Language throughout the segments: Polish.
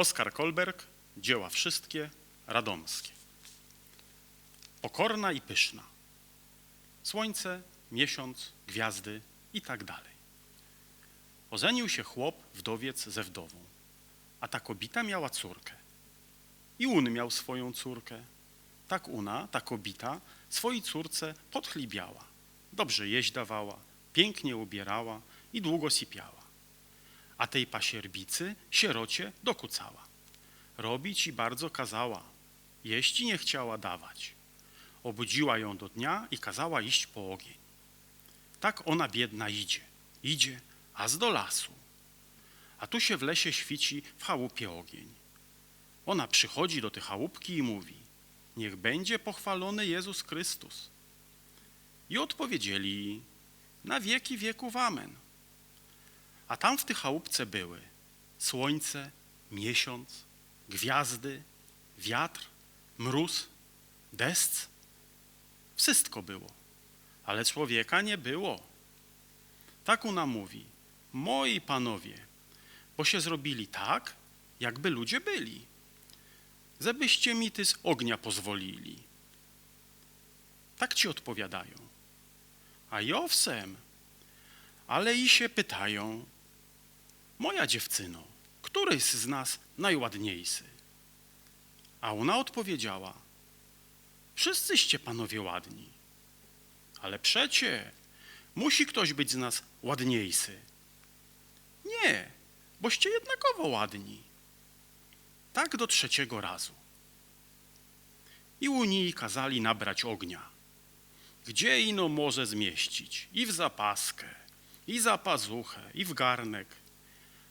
Oskar Kolberg, dzieła wszystkie, radomskie. Pokorna i pyszna. Słońce, miesiąc, gwiazdy i tak dalej. Ożenił się chłop, wdowiec ze wdową, a ta kobita miała córkę. I on miał swoją córkę. Tak ona, ta kobita, swojej córce podchlibiała. Dobrze jeść dawała, pięknie ubierała i długo sypiała. A tej pasierbicy, sierocie, dokucała. Robić i bardzo kazała, jeść nie chciała dawać. Obudziła ją do dnia i kazała iść po ogień. Tak ona biedna idzie, idzie, aż do lasu. A tu się w lesie świci w chałupie ogień. Ona przychodzi do tej chałupki i mówi: Niech będzie pochwalony Jezus Chrystus. I odpowiedzieli Na wieki wieków amen. A tam w tej chałupce były słońce, miesiąc, gwiazdy, wiatr, mróz, deszcz. Wszystko było, ale człowieka nie było. Tak ona mówi: Moi panowie, bo się zrobili tak, jakby ludzie byli. Żebyście mi ty z ognia pozwolili. Tak ci odpowiadają. A i owsem, ale i się pytają, moja dziewczyno, któryś z nas najładniejszy? A ona odpowiedziała, wszyscyście panowie ładni, ale przecie musi ktoś być z nas ładniejszy. Nie, boście jednakowo ładni. Tak do trzeciego razu. I Unii kazali nabrać ognia. Gdzie ino może zmieścić? I w zapaskę, i za pazuchę, i w garnek.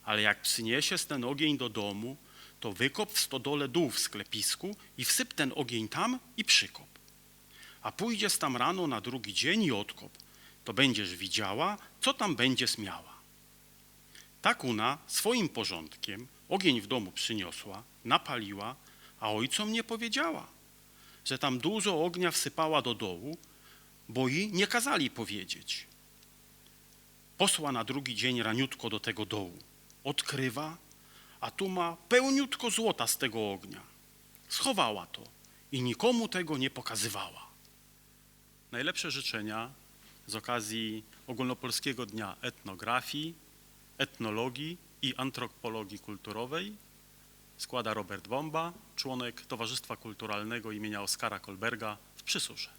Ale jak przyniesie ten ogień do domu, to wykop w stodole dół w sklepisku i wsyp ten ogień tam i przykop. A pójdziesz tam rano na drugi dzień i odkop, to będziesz widziała, co tam będzie smiała. Tak ona swoim porządkiem ogień w domu przyniosła, napaliła, a ojcom nie powiedziała, że tam dużo ognia wsypała do dołu, bo jej nie kazali powiedzieć. Posła na drugi dzień raniutko do tego dołu. Odkrywa, a tu ma pełniutko złota z tego ognia. Schowała to i nikomu tego nie pokazywała. Najlepsze życzenia z okazji Ogólnopolskiego Dnia Etnografii, Etnologii i Antropologii Kulturowej składa Robert Bomba, członek Towarzystwa Kulturalnego imienia Oskara Kolberga w Przysusze.